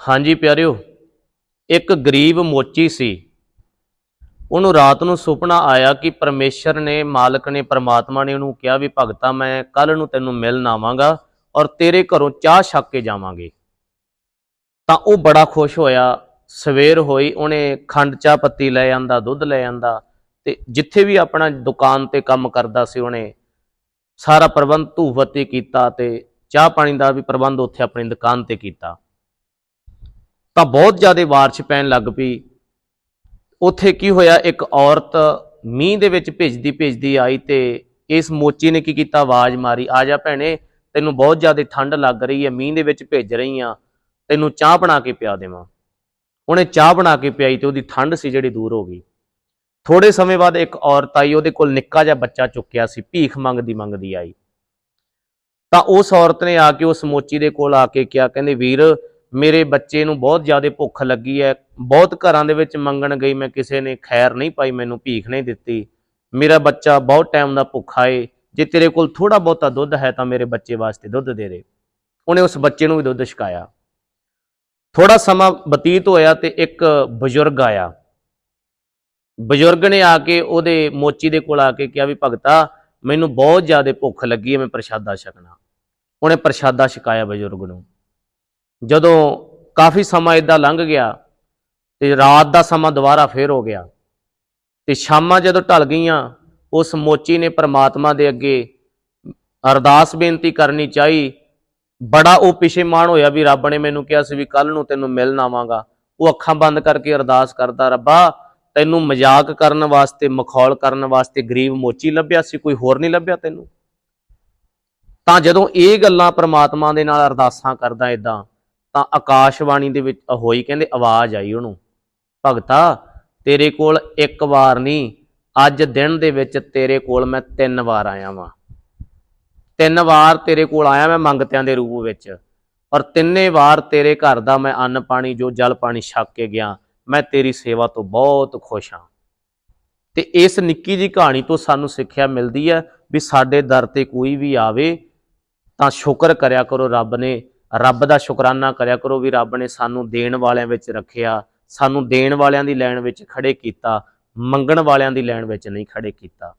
ਹਾਂਜੀ ਪਿਆਰਿਓ, ਇੱਕ ਗਰੀਬ ਮੋਚੀ ਸੀ। ਉਹਨੂੰ ਰਾਤ ਨੂੰ ਸੁਪਨਾ ਆਇਆ ਕਿ ਪਰਮੇਸ਼ਰ ਨੇ, ਮਾਲਕ ਨੇ, ਪਰਮਾਤਮਾ ਨੇ ਉਹਨੂੰ ਕਿਹਾ ਵੀ ਭਗਤਾ, ਮੈਂ ਕੱਲ ਨੂੰ ਤੈਨੂੰ ਮਿਲਣ ਆਵਾਂਗਾ ਔਰ ਤੇਰੇ ਘਰੋਂ ਚਾਹ ਛੱਕ ਕੇ ਜਾਵਾਂਗੇ। ਤਾਂ ਉਹ ਬੜਾ ਖੁਸ਼ ਹੋਇਆ। ਸਵੇਰ ਹੋਈ, ਉਹਨੇ ਖੰਡ ਚਾਹ ਪੱਤੀ ਲੈ ਆਂਦਾ, ਦੁੱਧ ਲੈ ਆਂਦਾ ਤੇ ਜਿੱਥੇ ਵੀ ਆਪਣਾ ਦੁਕਾਨ ਤੇ ਕੰਮ ਕਰਦਾ ਸੀ ਉਹਨੇ ਸਾਰਾ ਪ੍ਰਬੰਧ ਧੂਫਤੀ ਕੀਤਾ ਤੇ ਚਾਹ ਪਾਣੀ ਦਾ ਵੀ ਪ੍ਰਬੰਧ ਉੱਥੇ ਆਪਣੀ ਦੁਕਾਨ ਤੇ ਕੀਤਾ। ਤਾਂ ਬਹੁਤ ਜ਼ਿਆਦਾ ਬਾਰਿਸ਼ ਪੈਣ ਲੱਗ ਪਈ। ਉੱਥੇ ਕੀ ਹੋਇਆ, ਇੱਕ ਔਰਤ ਮੀਂਹ ਦੇ ਵਿੱਚ ਭਿੱਜਦੀ ਭਿੱਜਦੀ ਆਈ ਤੇ ਇਸ ਮੋਚੀ ਨੇ ਕੀ ਕੀਤਾ? ਆਵਾਜ਼ ਮਾਰੀ, ਆ ਜਾ ਭੈਣੇ, ਤੈਨੂੰ ਬਹੁਤ ਜ਼ਿਆਦਾ ਠੰਡ ਲੱਗ ਰਹੀ ਹੈ, ਮੀਂਹ ਦੇ ਵਿੱਚ ਭਿੱਜ ਰਹੀ ਆ ਤੈਨੂੰ ਚਾਹ ਬਣਾ ਕੇ ਪਿਆ ਦੇਵਾਂ। ਉਹਨੇ ਚਾਹ ਬਣਾ ਕੇ ਪਿਆਈ ਤੇ ਉਹਦੀ ਠੰਡ ਸੀ ਜਿਹੜੀ ਦੂਰ ਹੋ ਗਈ। ਥੋੜੇ ਸਮੇਂ ਬਾਅਦ ਇੱਕ ਔਰਤ ਆਈ, ਉਹਦੇ ਕੋਲ ਨਿੱਕਾ ਜਿਹਾ ਬੱਚਾ ਚੁੱਕਿਆ ਸੀ, ਭੀਖ ਮੰਗਦੀ ਮੰਗਦੀ ਆਈ। ਤਾਂ ਉਸ ਔਰਤ ਨੇ ਆ ਕੇ ਉਸ ਮੋਚੀ ਦੇ ਕੋਲ ਆ ਕੇ ਕਿਹਾ, ਕਹਿੰਦੇ, ਵੀਰ ਮੇਰੇ ਬੱਚੇ ਨੂੰ ਬਹੁਤ ਜ਼ਿਆਦਾ ਭੁੱਖ ਲੱਗੀ ਹੈ। ਬਹੁਤ ਘਰਾਂ ਦੇ ਵਿੱਚ ਮੰਗਣ ਗਈ ਮੈਂ, ਕਿਸੇ ਨੇ ਖੈਰ ਨਹੀਂ ਪਾਈ, ਮੈਨੂੰ ਭੀਖ ਨਹੀਂ ਦਿੱਤੀ। ਮੇਰਾ ਬੱਚਾ ਬਹੁਤ ਟਾਈਮ ਦਾ ਭੁੱਖਾ ਏ। ਜੇ ਤੇਰੇ ਕੋਲ ਥੋੜਾ ਬਹੁਤਾ ਦੁੱਧ ਹੈ ਤਾਂ ਮੇਰੇ ਬੱਚੇ ਵਾਸਤੇ ਦੁੱਧ ਦੇ ਦੇ। ਉਹਨੇ ਉਸ ਬੱਚੇ ਨੂੰ ਵੀ ਦੁੱਧ ਛਕਾਇਆ। ਥੋੜਾ ਸਮਾਂ ਬਤੀਤ ਹੋਇਆ ਤੇ ਇੱਕ ਬਜ਼ੁਰਗ ਆਇਆ। ਬਜ਼ੁਰਗ ਨੇ ਆ ਕੇ ਉਹਦੇ ਮੋਚੀ ਦੇ ਕੋਲ ਆ ਕੇ ਕਿਹਾ ਵੀ, ਭਗਤਾ, ਮੈਨੂੰ ਬਹੁਤ ਜ਼ਿਆਦਾ ਭੁੱਖ ਲੱਗੀ ਹੈ, ਮੈਂ ਪ੍ਰਸ਼ਾਦਾ ਛਕਣਾ। ਉਹਨੇ ਪ੍ਰਸ਼ਾਦਾ ਛਕਾਇਆ ਬਜ਼ੁਰਗ ਨੂੰ। ਜਦੋਂ ਕਾਫੀ ਸਮਾਂ ਇਦਾਂ ਲੰਘ ਗਿਆ ਤੇ ਰਾਤ ਦਾ ਸਮਾਂ ਦੁਬਾਰਾ ਫੇਰ ਹੋ ਗਿਆ ਤੇ ਸ਼ਾਮਾਂ ਜਦੋਂ ਢਲ ਗਈਆਂ, ਉਸ ਮੋਚੀ ਨੇ ਪ੍ਰਮਾਤਮਾ ਦੇ ਅੱਗੇ ਅਰਦਾਸ ਬੇਨਤੀ ਕਰਨੀ ਚਾਹੀ। ਬੜਾ ਉਹ ਪਿਛੇਮਾਨ ਹੋਇਆ ਵੀ ਰੱਬ ਨੇ ਮੈਨੂੰ ਕਿਹਾ ਸੀ ਵੀ ਕੱਲ ਨੂੰ ਤੈਨੂੰ ਮਿਲਣ ਆਵਾਂਗਾ। ਉਹ ਅੱਖਾਂ ਬੰਦ ਕਰਕੇ ਅਰਦਾਸ ਕਰਦਾ, ਰੱਬਾ, ਤੈਨੂੰ ਮਜ਼ਾਕ ਕਰਨ ਵਾਸਤੇ, ਮਖੌਲ ਕਰਨ ਵਾਸਤੇ ਗਰੀਬ ਮੋਚੀ ਲੱਭਿਆ ਸੀ, ਕੋਈ ਹੋਰ ਨਹੀਂ ਲੱਭਿਆ ਤੈਨੂੰ? ਤਾਂ ਜਦੋਂ ਇਹ ਗੱਲਾਂ ਪ੍ਰਮਾਤਮਾ ਦੇ ਨਾਲ ਅਰਦਾਸਾਂ ਕਰਦਾ ਇਦਾਂ ਤਾਂ ਆਕਾਸ਼ਵਾਣੀ ਦੇ ਵਿੱਚ ਹੋਈ ਕਹਿੰਦੇ, ਆਵਾਜ਼ ਆਈ ਉਹਨੂੰ, ਭਗਤਾ, ਤੇਰੇ ਕੋਲ ਇੱਕ ਵਾਰ ਨਹੀਂ, ਅੱਜ ਦਿਨ ਦੇ ਵਿੱਚ ਤੇਰੇ ਕੋਲ ਮੈਂ ਤਿੰਨ ਵਾਰ ਆਇਆ ਵਾਂ। ਤਿੰਨ ਵਾਰ ਤੇਰੇ ਕੋਲ ਆਇਆ ਮੈਂ ਮੰਗਤਿਆਂ ਦੇ ਰੂਪ ਵਿੱਚ, ਔਰ ਤਿੰਨੇ ਵਾਰ ਤੇਰੇ ਘਰ ਦਾ ਮੈਂ ਅੰਨ ਪਾਣੀ, ਜੋ ਜਲ ਪਾਣੀ ਛੱਕ ਕੇ ਗਿਆ, ਮੈਂ ਤੇਰੀ ਸੇਵਾ ਤੋਂ ਬਹੁਤ ਖੁਸ਼ ਹਾਂ। ਤੇ ਇਸ ਨਿੱਕੀ ਜੀ ਕਹਾਣੀ ਤੋਂ ਸਾਨੂੰ ਸਿੱਖਿਆ ਮਿਲਦੀ ਹੈ ਵੀ ਸਾਡੇ ਦਰ ਤੇ ਕੋਈ ਵੀ ਆਵੇ, ਤਾਂ ਸ਼ੁਕਰ ਕਰਿਆ ਕਰੋ ਰੱਬ ਨੇ ਰੱਬ ਦਾ ਸ਼ੁਕਰਾਨਾ ਕਰਿਆ ਕਰੋ ਵੀ ਰੱਬ ਨੇ ਸਾਨੂੰ ਦੇਣ ਵਾਲਿਆਂ ਵਿੱਚ ਰੱਖਿਆ, ਸਾਨੂੰ ਦੇਣ ਵਾਲਿਆਂ ਦੀ ਲਾਈਨ ਵਿੱਚ ਖੜੇ ਕੀਤਾ, ਮੰਗਣ ਵਾਲਿਆਂ ਦੀ ਲਾਈਨ ਵਿੱਚ ਨਹੀਂ ਖੜੇ ਕੀਤਾ।